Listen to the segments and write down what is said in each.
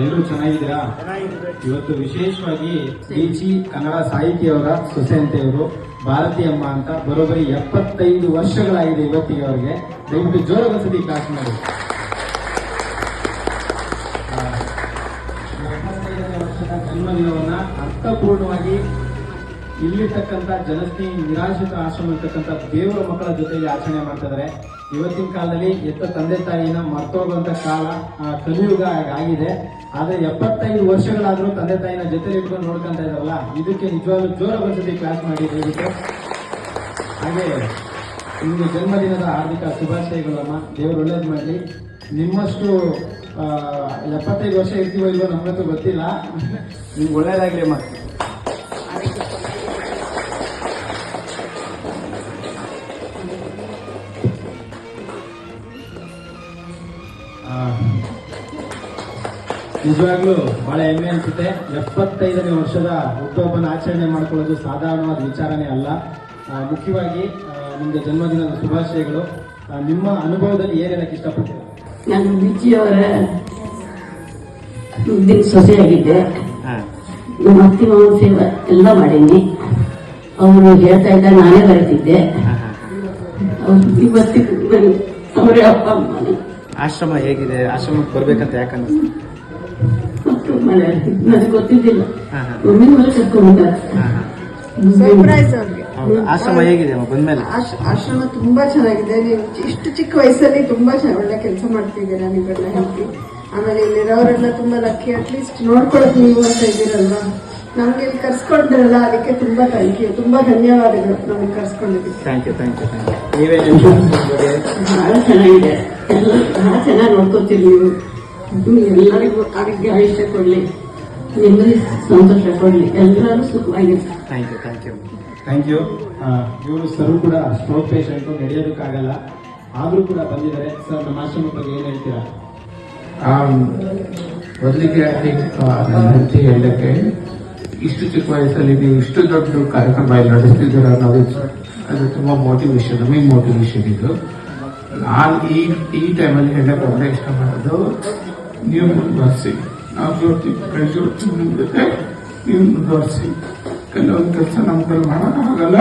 ಎಲ್ಲರೂ ಚೆನ್ನಾಗಿದ್ದೀರಾ? ಚೆನ್ನಾಗಿದೆ ಇವತ್ತು ವಿಶೇಷವಾಗಿ ಬಿಜಿ ಕನ್ನಡ ಸಾಹಿತಿಯವರ ಸೊಸೆಯಂತೆಯವರು ಭಾರತಿ ಅಮ್ಮ ಅಂತ ಬರೋಬ್ಬರಿ ಎಪ್ಪತ್ತೈದು ವರ್ಷಗಳಾಗಿದೆ ಇವತ್ತಿಗೆ ಅವರಿಗೆ. ದಯವಿಟ್ಟು ಜೋರ ವಸತಿ ಕ್ಲಾಸ್ ಮಾಡಿ. ಎಪ್ಪತ್ತೈದನೇ ವರ್ಷದ ಜನ್ಮದಿನವನ್ನ ಅರ್ಥಪೂರ್ಣವಾಗಿ ಇಲ್ಲಿರ್ತಕ್ಕಂಥ ಜನಸ್ನೇಹಿ ನಿರಾಶ್ರಿತ ಆಶ್ರಮ ಇರ್ತಕ್ಕಂಥ ದೇವರ ಮಕ್ಕಳ ಜೊತೆಗೆ ಆಚರಣೆ ಮಾಡ್ತಾ ಇದ್ದಾರೆ ಇವತ್ತಿನ ಕಾಲದಲ್ಲಿ ಎತ್ತ ತಂದೆ ತಾಯಿನ ಮರ್ತೋಗುವಂಥ ಕಾಲ ಕಲಿಯುಗ ಆಗಿದೆ. ಆದರೆ ಎಪ್ಪತ್ತೈದು ವರ್ಷಗಳಾದರೂ ತಂದೆ ತಾಯಿನ ಜೊತೆಲಿ ಇಟ್ಕೊಂಡು ನೋಡ್ಕೊಂತ ಇದಾರಲ್ಲ, ಇದಕ್ಕೆ ನಿಜವಾಗ್ಲೂ ಜೋರ ಒಂದ್ಸತಿ ಕ್ಲಾಸ್ ಮಾಡಿ ಹೇಳಿದ್ರು ಹಾಗೆ ನಿಮಗೆ ಜನ್ಮದಿನದ ಹಾರ್ದಿಕ ಶುಭಾಶಯಗಳು ಅಮ್ಮ ದೇವರು ಒಳ್ಳೇದು ಮಾಡಲಿ. ನಿಮ್ಮಷ್ಟು ಎಪ್ಪತ್ತೈದು ವರ್ಷ ಇರ್ತೀವೋ ಇಲ್ವೋ ನಮ್ಗಂತೂ ಗೊತ್ತಿಲ್ಲ. ನಿಮ್ಗೆ ಒಳ್ಳೇದಾಗಲಿ ಅಮ್ಮ. ನಿಜವಾಗ್ಲೂ ಬಹಳ ಹೆಮ್ಮೆ ಅನ್ಸುತ್ತೆ. ಎಪ್ಪತ್ತೈದನೇ ವರ್ಷದ ಹುಟ್ಟುಹಬ್ಬನ ಆಚರಣೆ ಮಾಡ್ಕೊಳ್ಳೋದು ಸಾಧಾರಣವಾದ ವಿಚಾರನೇ ಅಲ್ಲ. ಮುಖ್ಯವಾಗಿ ನಿಮ್ಮ ನಿಮ್ಗೆ ಜನ್ಮದಿನದ ಶುಭಾಶಯಗಳು. ನಿಮ್ಮ ಅನುಭವದಲ್ಲಿ ಏನ್ ಹೇಳಕ್ ಇಷ್ಟಪಡ್ತೀರಾ? ನಾನು ದಿನ ಮುದ್ದಿನ ಸೊಸೆಯಾಗಿದ್ದೆ. ನಮ್ಮ ಅತ್ತಿ ಮಾವನ ಸೇವೆ ಎಲ್ಲ ಮಾಡೀನಿ. ಅವರು ಹೇಳ್ತಾ ಇದ್ದ ನಾನೇ ಬರೀತಿದ್ದೆ. ಅವರು ಇವತ್ತಿಗೂ ಅವರೇ ಅಪ್ಪ ಅಮ್ಮನೇ. ಆಶ್ರಮ ಹೇಗಿದೆ? ಆಶ್ರಮಕ್ಕೆ ಬರ್ಬೇಕಂತ ಯಾಕಂದ್ರೆ ನನಗೆ ಗೊತ್ತಿದ್ದಿಲ್ಲ. ಮೇಲೆ ಸರ್ಪ್ರೈಸ್ ಅವ್ರಿಗೆ. ಆಶ್ರಮ ಹೇಗಿದೆ ಬಂದ್ಮೇಲೆ? ಆಶ್- ಆಶ್ರಮ ತುಂಬಾ ಚೆನ್ನಾಗಿದೆ. ನೀವು ಇಷ್ಟು ಚಿಕ್ಕ ವಯಸ್ಸಲ್ಲಿ ತುಂಬಾ ಚೆನ್ನ- ಒಳ್ಳೆ ಕೆಲಸ ಮಾಡ್ತಿದ್ದೀರಾ ನೀವೆಲ್ಲ ಹೆಲ್ತಿ ಆಮೇಲೆ ಇಲ್ಲಿರೋರೆಲ್ಲ ತುಂಬಾ ಲಕ್ಕಿ ಅಟ್ಲೀಸ್ಟ್ ನೋಡ್ಕೊಳಕ್ ನೀವು ಅಂತ ಇದ್ದೀರಲ್ವಾ? ನಮ್ಗೆ ಇಲ್ಲಿ ಕರ್ಸ್ಕೊಂಡಿರಲ್ಲ ಅದಕ್ಕೆ ತುಂಬಾ ಥ್ಯಾಂಕ್ ಯು ತುಂಬಾ ಧನ್ಯವಾದಗಳು ನಮಗೆ ಕರ್ಸ್ಕೊಂಡಿದ್ದೀವಿ thank you thank you thank ಚೆನ್ನಾಗಿದೆ. ಎಲ್ಲ ಬಹಳ ಚೆನ್ನಾಗಿ ನೋಡ್ಕೋತೀವಿ ನೀವು. ಎಲ್ಲರಿಗೂ ಆರೋಗ್ಯ ಆಯುಷ್ಯ ಕೊಡಲಿ. ನಿಮ್ಮಲ್ಲಿ ಸಂತೋಷ ಕೊಡ್ಲಿ. ಎಲ್ಲರೂ ಸುಖವಾಗಿರ್ತಾರೆ thank you thank you thank you ಇವರು ಸರ್ ಕೂಡ ಸ್ಟ್ರೋಕ್ ಪೇಷಂಟ್ ನಡೆಯೋದಕ್ಕಾಗಲ್ಲ. ಆದ್ರೂ ಕೂಡ ಬಂದಿದ್ದಾರೆ. ಸರ್ ನಮ್ಮ ಆಶ್ರಮದ ಬಗ್ಗೆ ಏನ್ ಹೇಳ್ತೀರಾ? ಮೊದಲಿಗೆ ನನ್ನ ಹೆಂಡತಿ ಹೇಳಕ್ಕೆ ಇಷ್ಟು ಚಿಕ್ಕ ವಯಸ್ಸಲ್ಲಿ ನೀವು ಇಷ್ಟು ದೊಡ್ಡ ಕಾರ್ಯಕ್ರಮ ಇಲ್ಲಿ ನಡೆಸ್ತಿದ್ದೀರ ಅನ್ನೋದು ಅದು ತುಂಬಾ ಮೋಟಿವೇಶನ್ ನಮಗೆ ಮೋಟಿವೇಶನ್ ಇದು. ನಾನು ಈ ಈ ಟೈಮಲ್ಲಿ ಹೇಳಕ್ಕೆ ಇಷ್ಟಪಡೋದು. ನೀವು ಮುಂದುವರಿಸಿ. ನಾವು ಜೋಡ್ತೀವಿ ಕೈ ಜೋಡ್ತೀವಿ ನಿಮ್ಮ ಜೊತೆ. ನೀವು ಮುಂದುವರಿಸಿ. ಕೆಲವೊಂದು ಕೆಲಸ ನಮ್ಮ ಕೈಲಿ ಮಾಡೋಕ್ಕಾಗಲ್ಲ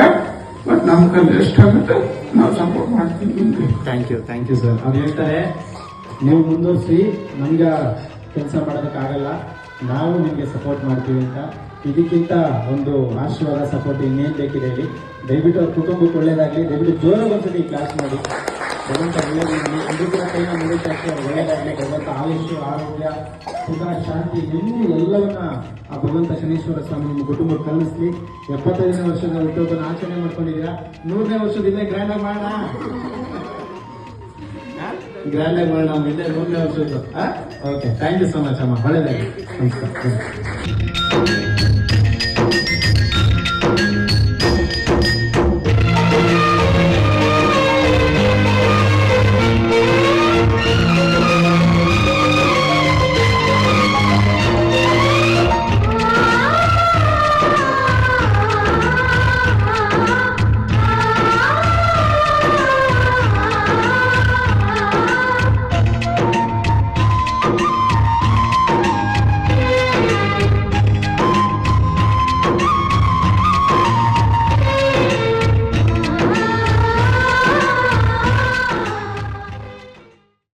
ಬಟ್ ನಮ್ಮ ಕೈಲಿ ಎಷ್ಟಾಗುತ್ತೆ ನಾವು ಸಪೋರ್ಟ್ ಮಾಡ್ತೀವಿ ನಿಮಗೆ. Thank you thank you sir ಅವ್ರು ಹೇಳ್ತಾರೆ ನೀವು ಮುಂದುವರಿಸಿ ನಮ್ಗೆ ಕೆಲಸ ಮಾಡೋದಕ್ಕಾಗಲ್ಲ. ನಾವು ನಿಮಗೆ ಸಪೋರ್ಟ್ ಮಾಡ್ತೀವಿ ಅಂತ. ಇದಕ್ಕಿಂತ ಒಂದು ಆಶೀರ್ವಾದ ಸಪೋರ್ಟ್ ಇನ್ನೇನು ಬೇಕಿದೆ ಹೇಳಿ. ದಯವಿಟ್ಟು ಅವ್ರ ಕುಟುಂಬಕ್ಕೆ ಒಳ್ಳೇದಾಗಲಿ. ದಯವಿಟ್ಟು ಜೋರಾಗಿ ಒಂದ್ಸತಿ ಕ್ಲಾಸ್ ಮಾಡಿ. ಭಗವಂತ ಒಳ್ಳೇದಾಗಲಿ ಇದು ಕೂಡ ಕೈನ ಮುಗಿತಾಕೆ ಒಳ್ಳೆಯದಾಗಲಿ ಭಗವಂತ ಆಯುಷ್ಯ, ಆರೋಗ್ಯ, ಸುಖ, ಶಾಂತಿ ಇನ್ನೂ ಎಲ್ಲವನ್ನ ಆ ಭಗವಂತ ಶನೀಶ್ವರ ಸ್ವಾಮಿ ನಿಮ್ಮ ಕುಟುಂಬಕ್ಕೆ ಕಲಿಸ್ಲಿ. ಎಪ್ಪತ್ತೈದನೇ ವರ್ಷದ ಹುಟ್ಟುಹಬ್ಬನ ಆಚರಣೆ ಮಾಡ್ಕೊಂಡಿದ್ದೀರಾ? ನೂರನೇ ವರ್ಷದಿಂದ ಗ್ರ್ಯಾಂಡ್ ಆಗಿ ಮಾಡೋಣ. ಗ್ರ್ಯಾಂಡ್ ಆಗಿ ಮಾಡೋಣ ಮುಂದೆ ನೂರನೇ ವರ್ಷದ್ದು. Okay thank you so much ಅಮ್ಮ. ಒಳ್ಳೆಯದಾಗಿ ನಮಸ್ಕಾರ.